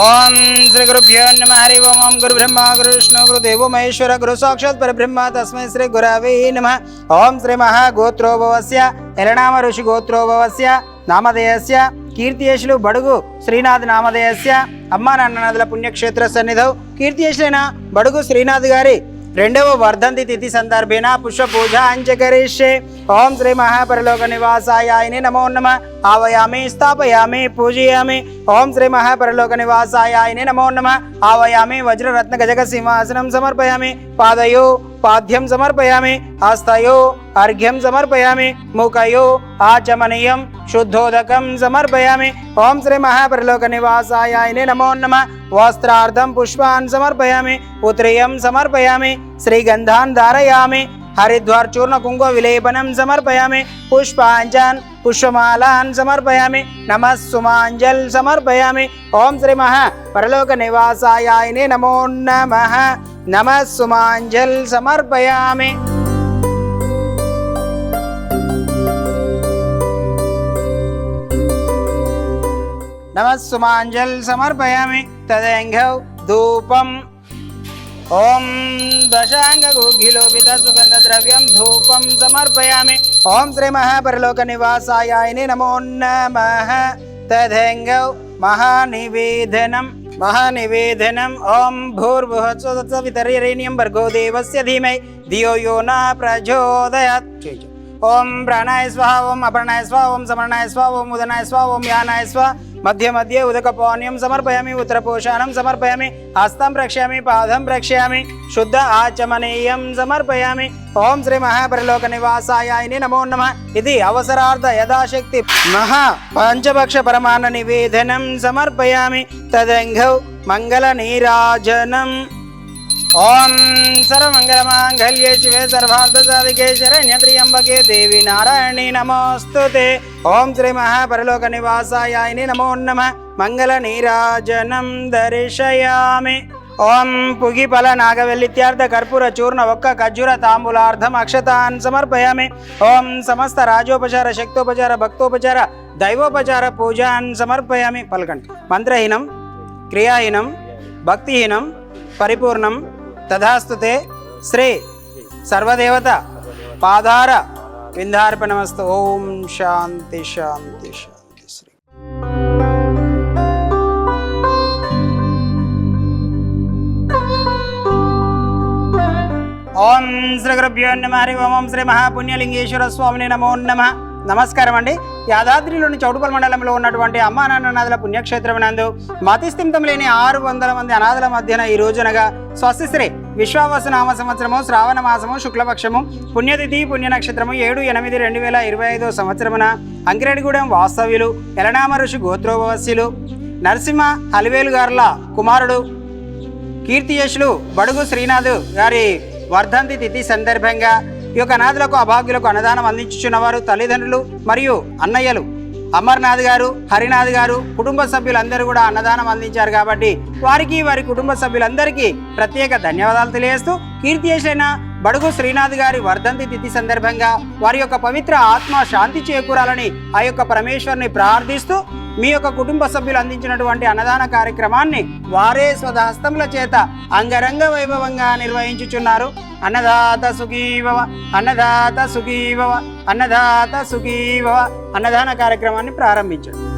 ఓం శ్రీ గురుభ్యో నమ. హరి ఓం ఓం గురు బ్రహ్మ గురు విష్ణు గురు దేవో మహేశ్వర గురు సాక్షాత్ పరబ్రహ్మ. తస్మై శ్రీ గురవే నమ. ఓం శ్రీ మహాగోత్రోభవస్య ఎలనామ ఋషి గోత్రోభవస్య నామధేయస్య కీర్తియేషులు బడుగు శ్రీనాథ్ నామధేయస్య అమ్మా నాన్ననాథుల పుణ్యక్షేత్ర సన్నిధౌ. కీర్తియేషులైన బడుగు శ్రీనాథ్ గారి రెండవ వర్ధంతి తిథి సందర్భేన పుష్ప పూజ అంచకరిష్యే ఓం శ్రీ మహాపరలోక నివాసాయ ఆయనే నమో నమ ఆవయామి స్థాపయామి పూజయామి ఓం శ్రీ మహాపరలోక నివాసాయ ఆయనే నమో నమ ఆవయామి వజ్రరత్న గజగ సింహాసనం సమర్పయామి పాదయో పాద్యం సమర్పయామి హస్తయో అర్ఘ్యం సమర్పయామి ముఖయో ఆచమనీయం శుద్ధోదకం సమర్పయామి ఓం శ్రీ మహాపరలోక నివాసాయ ఆయనే నమో నమ వస్త్రార్థం పుష్పాన్ సమర్పయామి ఉత్రేయం సమర్పయామి శ్రీగంధాన్ ధారయామి హరిద్వార్ చూర్ణ కుంకుమ విలేపనం సమర్పయామి పుష్పాంజన్ పుష్పమాలాన్ సమర్పయామి నమ సుమాంజల్ సమర్పయామి ఓం శ్రీ మహా పరలోక నివాసాయనే నమో నమ నమ సుమాంజల్ సమర్పయామి నమ సుమాంజల్ ॐ दशाङ्गगोघिलोपितसुगन्धद्रव्यं धूपं समर्पयामि। महापरलोक श्रीमहापरलोकनिवासायायिनि नमो नमः। तदेङ्गौ महानिवेदनं महानिवेदनम् ॐ भूर्भुहत्सवितरिरेण्यं भर्गो देवस्य धीमहि धियो यो न प्रचोदयात्। ओम प्राणाय स्वाहा ओम अपर्णाय स्वाहा ओम समरणाय स्वाहा ओम उदनाय स्वाहा ओम यानाय स्वाहा। స్వాహ మధ్య మధ్య ఉదకపానీయం సమర్పయామి ఉత్తరపోషాణం సమర్పయామి హస్తం ప్రక్షయామి పాదం ప్రక్షయామి శుద్ధ ఆచమనీయం సమర్పయామి. ఓం శ్రీ మహాపరిలోక నివాసాయ నమో నమ. ఇది అవసరార్థ యథాశక్తి. మహా పంచభక్ష పరమాన్న నివేదనం సమర్పయామి. తదంఘౌ మంగళ నీరాజనం. ఓం సర్వమంగళమాంగళ్యే శివే సర్వార్థసాధికే శరణ్యత్రియంబకే దేవి నారాయణి నమోస్తుతే. ఓం శ్రీ మహాపరలోక నివాసాయ నమో నమ. మంగళ నీరాజనం దర్శయామి. ఓం పుగిఫల నాగవెల్లిత్యార్థ కర్పూర చూర్ణ ఒక్క ఖర్జూర తాంబూలార్థం అక్షతాన్ సమర్పయామి. ఓం సమస్త రాజోపచార శక్తోపచార భక్తోపచార దైవోపచార పూజాన్ సమర్పయామి. పలకండి. మంత్రహీనం క్రియాహీనం భక్తిహీనం పరిపూర్ణం తథాస్తుతే శ్రీ సర్వదేవత పాదార విందార్పణమస్తు. ఓం శాంతి శాంతి శాంతి శ్రీ. ఓం శ్రీ గురుభ్యో నమ. హరి ఓం. ఓం శ్రీ మహాపుణ్యలింగేశ్వర స్వామిని నమో నమ. నమస్కారం అండి. యాదాద్రిలోని చౌటుపల్ మండలంలో ఉన్నటువంటి అమ్మా నాన్ననాథుల పుణ్యక్షేత్రం నందు మతిస్థిమితం లేని ఆరు వందల మంది అనాథల మధ్యన ఈ రోజునగా స్వస్తిశ్రీ విశ్వావసు నామ సంవత్సరము శ్రావణ మాసము శుక్లపక్షము పుణ్యతిథి పుణ్య నక్షత్రము ఏడు ఎనిమిది రెండు వేల ఇరవై ఐదో సంవత్సరమున అంకిరెడ్డిగూడెం వాస్తవ్యులు ఎలనామ ఋషి గోత్రోపవస్యులు నరసింహ అలివేలు గారుల కుమారుడు కీర్తియేషులు బడుగు శ్రీనాథ్ గారి వర్ధంతి తిథి సందర్భంగా ఈ యొక్క అనాథులకు అభాగ్యులకు అన్నదానం అందించుచున్నవారు తల్లిదండ్రులు మరియు అన్నయ్యలు. అమర్నాథ్ గారు హరినాథ్ గారు కుటుంబ సభ్యులందరూ కూడా అన్నదానం అందించారు కాబట్టి వారికి వారి కుటుంబ సభ్యులందరికీ ప్రత్యేక ధన్యవాదాలు తెలియజేస్తూ కీర్తియేషైన బడుగు శ్రీనాథ్ గారి వర్ధంతి తిథి సందర్భంగా వారి యొక్క పవిత్ర ఆత్మ శాంతి చేకూరాలని ఆ యొక్క పరమేశ్వరుని ప్రార్థిస్తూ మీ యొక్క కుటుంబ సభ్యులు అందించినటువంటి అన్నదాన కార్యక్రమాన్ని వారే స్వదహస్తముల చేత అంగరంగ వైభవంగా నిర్వహించుచున్నారు. అన్నదాత సుఖీభవ అన్నదాత సుఖీభవ అన్నదాత సుఖీభవ అన్నదాన కార్యక్రమాన్ని ప్రారంభించండి.